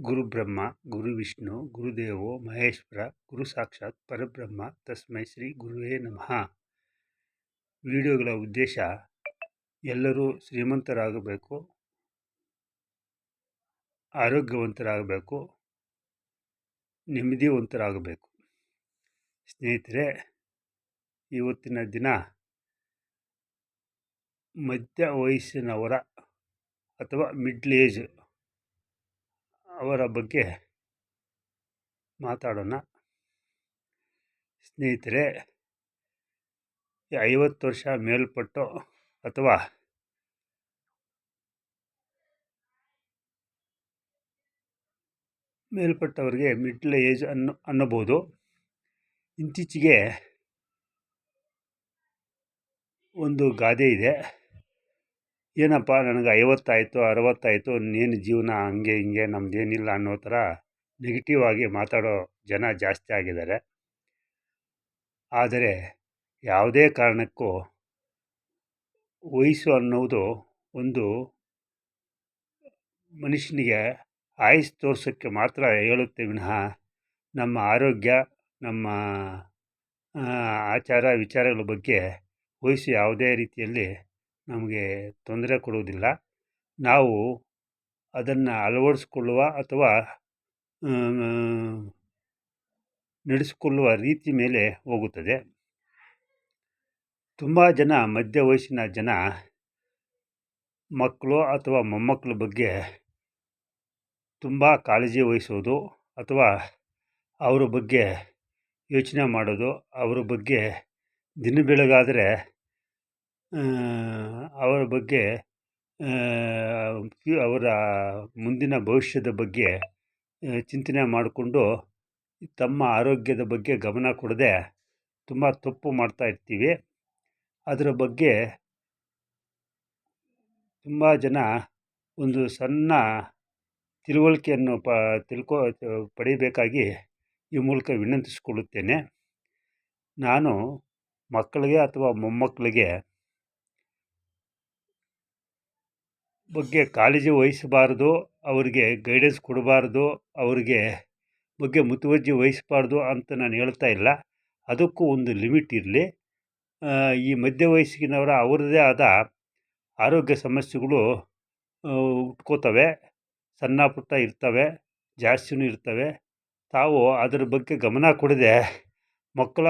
ಗುರು ಗುರುವಿಷ್ಣು ಗುರು ವಿಷ್ಣು ಗುರುದೇವೋ ಮಹೇಶ್ವರ, ಗುರು ಸಾಕ್ಷಾತ್, ಪರಬ್ರಹ್ಮ, ತಸ್ಮೈ ಶ್ರೀ ಗುರುವೇ ನಮಃ. ವಿಡಿಯೋಗಳ ಉದ್ದೇಶ, ಎಲ್ಲರೂ ಶ್ರೀಮಂತರಾಗಬೇಕು, ಆರೋಗ್ಯವಂತರಾಗಬೇಕು, ನೆಮ್ಮದಿವಂತರಾಗಬೇಕು. ಸ್ನೇಹಿತರೆ, ಇವತ್ತಿನ ದಿನ ಮಧ್ಯ ವಯಸ್ಸಿನವರ ಅಥವಾ ಮಿಡ್ಲ್ ಏಜ್ ಅವರ ಬಗ್ಗೆ ಮಾತಾಡೋಣ. ಸ್ನೇಹಿತರೆ ಐವತ್ತು ವರ್ಷ ಮೇಲ್ಪಟ್ಟು ಅಥವಾ ಮೇಲ್ಪಟ್ಟವರಿಗೆ ಮಿಡ್ಲ್ ಏಜ್ ಅನ್ನು, ಅನ್ನಬಹುದು. ಇತ್ತೀಚೆಗೆ ಒಂದು ಗಾದೆ ಇದೆ. ಏನಪ್ಪ, ನನಗೆ ಐವತ್ತಾಯಿತು, ಅರವತ್ತಾಯಿತು ಇನ್ನೇನು ಜೀವನ ಹಂಗೆ ಹಿಂಗೆ ನಮ್ಮದೇನಿಲ್ಲ ಅನ್ನೋ ಥರ ನೆಗೆಟಿವ್ ಆಗಿ ಮಾತಾಡೋ ಜನ ಜಾಸ್ತಿ ಆಗಿದ್ದಾರೆ. ಆದರೆ ಯಾವುದೇ ಕಾರಣಕ್ಕೂ ವಯಸ್ಸು ಅನ್ನೋದು ಒಂದು ಮನುಷ್ಯನಿಗೆ ಆಯಸ್ಸು ತೋರ್ಸೋಕ್ಕೆ ಮಾತ್ರ ಹೇಳುತ್ತೆ ವಿನಃ ನಮ್ಮ ಆರೋಗ್ಯ, ನಮ್ಮ ಆಚಾರ ವಿಚಾರಗಳ ಬಗ್ಗೆ ವಯಸ್ಸು ಯಾವುದೇ ರೀತಿಯಲ್ಲಿ ನಮಗೆ ತೊಂದರೆ ಕೊಡುವುದಿಲ್ಲ. ನಾವು ಅದನ್ನು ಅಳವಡಿಸ್ಕೊಳ್ಳುವ ಅಥವಾ ನಡೆಸಿಕೊಳ್ಳುವ ರೀತಿ ಮೇಲೆ ಹೋಗುತ್ತದೆ. ತುಂಬ ಜನ ಮಧ್ಯ ವಯಸ್ಸಿನ ಜನ ಮಕ್ಕಳು ಅಥವಾ ಮೊಮ್ಮಕ್ಕಳ ಬಗ್ಗೆ ತುಂಬ ಕಾಳಜಿ ವಹಿಸೋದು ಅಥವಾ ಅವರ ಬಗ್ಗೆ ಯೋಚನೆ ಮಾಡೋದು, ಅವರ ಬಗ್ಗೆ ದಿನ ಬೆಳಗಾದರೆ ಅವರ ಬಗ್ಗೆ ಅವರ ಮುಂದಿನ ಭವಿಷ್ಯದ ಬಗ್ಗೆ ಚಿಂತನೆ ಮಾಡಿಕೊಂಡು ತಮ್ಮ ಆರೋಗ್ಯದ ಬಗ್ಗೆ ಗಮನ ಕೊಡದೆ ತುಂಬ ತಪ್ಪು ಮಾಡ್ತಾ ಇರ್ತೀವಿ. ಅದರ ಬಗ್ಗೆ ತುಂಬ ಜನ ಒಂದು ಸಣ್ಣ ತಿಳುವಳಿಕೆಯನ್ನು ಪ, ತಿಳ್ಕೊ, ಪಡೆಯಬೇಕಾಗಿ ಈ ಮೂಲಕ ವಿನಂತಿಸಿಕೊಳ್ಳುತ್ತೇನೆ. ನಾನು ಮಕ್ಕಳಿಗೆ ಅಥವಾ ಮೊಮ್ಮಕ್ಕಳಿಗೆ ಬಗ್ಗೆ ಕಾಳಜಿ ವಹಿಸಬಾರ್ದು, ಅವರಿಗೆ ಗೈಡೆನ್ಸ್ ಕೊಡಬಾರ್ದು, ಅವರಿಗೆ ಬಗ್ಗೆ ಮುತುವರ್ಜಿ ವಹಿಸಬಾರ್ದು ಅಂತ ನಾನು ಹೇಳ್ತಾ ಇಲ್ಲ. ಅದಕ್ಕೂ ಒಂದು ಲಿಮಿಟ್ ಇರಲಿ. ಈ ಮಧ್ಯ ವಯಸ್ಸಿನವರ ಅವರದೇ ಆದ ಆರೋಗ್ಯ ಸಮಸ್ಯೆಗಳು ಉಟ್ಕೋತವೆ, ಸಣ್ಣ ಪುಟ್ಟ ಇರ್ತವೆ, ಜಾಸ್ತಿನೂ ಇರ್ತವೆ. ತಾವು ಅದರ ಬಗ್ಗೆ ಗಮನ ಕೊಡದೆ, ಮಕ್ಕಳ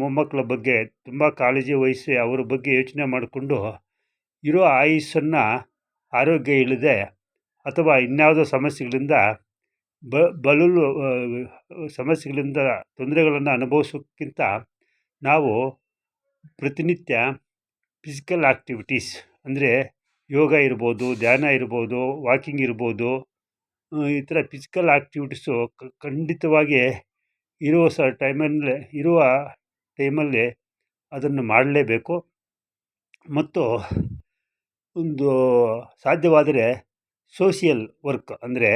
ಮೊಮ್ಮಕ್ಕಳ ಬಗ್ಗೆ ತುಂಬ ಕಾಳಜಿ ವಹಿಸಿ ಅವರ ಬಗ್ಗೆ ಯೋಚನೆ ಮಾಡಿಕೊಂಡು ಇರೋ ಆಯುಸ್ಸನ್ನು ಆರೋಗ್ಯ ಇಲ್ಲದೆ ಅಥವಾ ಇನ್ಯಾವುದೋ ಸಮಸ್ಯೆಗಳಿಂದ ಬಳಲು ಸಮಸ್ಯೆಗಳಿಂದ ತೊಂದರೆಗಳನ್ನು ಅನುಭವಿಸೋಕ್ಕಿಂತ ನಾವು ಪ್ರತಿನಿತ್ಯ ಫಿಸಿಕಲ್ ಆ್ಯಕ್ಟಿವಿಟೀಸ್ ಅಂದರೆ ಯೋಗ ಇರ್ಬೋದು, ಧ್ಯಾನ ಇರ್ಬೋದು ವಾಕಿಂಗ್ ಇರ್ಬೋದು ಈ ಥರ ಫಿಸಿಕಲ್ ಆ್ಯಕ್ಟಿವಿಟೀಸು ಖಂಡಿತವಾಗಿ ಇರುವ ಸ ಟೈಮಲ್ಲಿ ಇರುವ ಟೈಮಲ್ಲಿ ಅದನ್ನು ಮಾಡಲೇಬೇಕು. ಮತ್ತು ಒಂದು ಸಾಧ್ಯವಾದರೆ ಸೋಷಿಯಲ್ ವರ್ಕ್ ಅಂದರೆ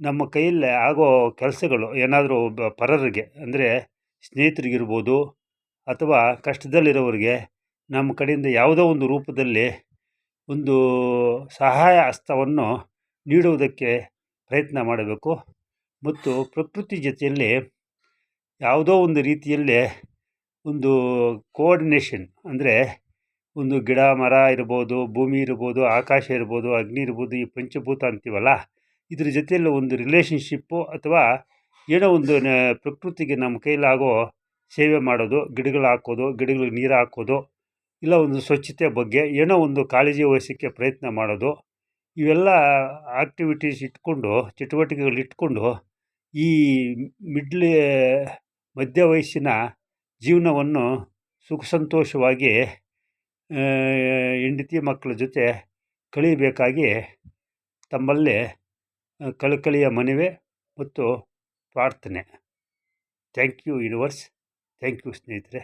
ನಮ್ಮ ಕೈಯಲ್ಲಿ ಆಗೋ ಕೆಲಸಗಳು ಏನಾದರೂ ಒಬ್ಬ ಪರರಿಗೆ ಅಂದರೆ ಸ್ನೇಹಿತರಿಗಿರ್ಬೋದು ಅಥವಾ ಕಷ್ಟದಲ್ಲಿರೋರಿಗೆ ನಮ್ಮ ಕಡೆಯಿಂದ ಯಾವುದೋ ಒಂದು ರೂಪದಲ್ಲಿ ಒಂದು ಸಹಾಯ ಹಸ್ತವನ್ನು ನೀಡುವುದಕ್ಕೆ ಪ್ರಯತ್ನ ಮಾಡಬೇಕು. ಮತ್ತು ಪ್ರಕೃತಿ ಜೊತೆಯಲ್ಲಿ ಯಾವುದೋ ಒಂದು ರೀತಿಯಲ್ಲಿ ಒಂದು ಕೋಆರ್ಡಿನೇಷನ್ ಅಂದರೆ ಒಂದು ಗಿಡ, ಮರ ಇರ್ಬೋದು, ಭೂಮಿ ಇರ್ಬೋದು, ಆಕಾಶ ಇರ್ಬೋದು, ಅಗ್ನಿ ಇರ್ಬೋದು, ಈ ಪಂಚಭೂತ ಅಂತೀವಲ್ಲ, ಇದ್ರ ಜೊತೆಯಲ್ಲಿ ಒಂದು ರಿಲೇಷನ್ಶಿಪ್ಪು ಅಥವಾ ಏನೋ ಒಂದು ಪ್ರಕೃತಿಗೆ ನಮ್ಮ ಕೈಲಾಗೋ ಸೇವೆ ಮಾಡೋದು, ಗಿಡಗಳು ಹಾಕೋದು, ಗಿಡಗಳಿಗೆ ನೀರು ಹಾಕೋದು, ಇಲ್ಲ ಒಂದು ಸ್ವಚ್ಛತೆ ಬಗ್ಗೆ ಏನೋ ಒಂದು ಕಾಳಜಿ ವಹಿಸೋಕ್ಕೆ ಪ್ರಯತ್ನ ಮಾಡೋದು, ಇವೆಲ್ಲ ಆಕ್ಟಿವಿಟೀಸ್ ಇಟ್ಕೊಂಡು, ಚಟುವಟಿಕೆಗಳು ಇಟ್ಕೊಂಡು, ಈ ಮಿಡ್ಲ್ ಮಧ್ಯ ವಯಸ್ಸಿನ ಜೀವನವನ್ನು ಸುಖ ಸಂತೋಷವಾಗಿ ಹೆಂಡತಿ ಮಕ್ಕಳ ಜೊತೆ ಕಳೀಬೇಕಾಗಿ ತಮ್ಮಲ್ಲಿ ಕಳಕಳಿಯ ಮನವಿ ಮತ್ತು ಪ್ರಾರ್ಥನೆ. Thank you universe. Thank you ಸ್ನೇಹಿತರೆ.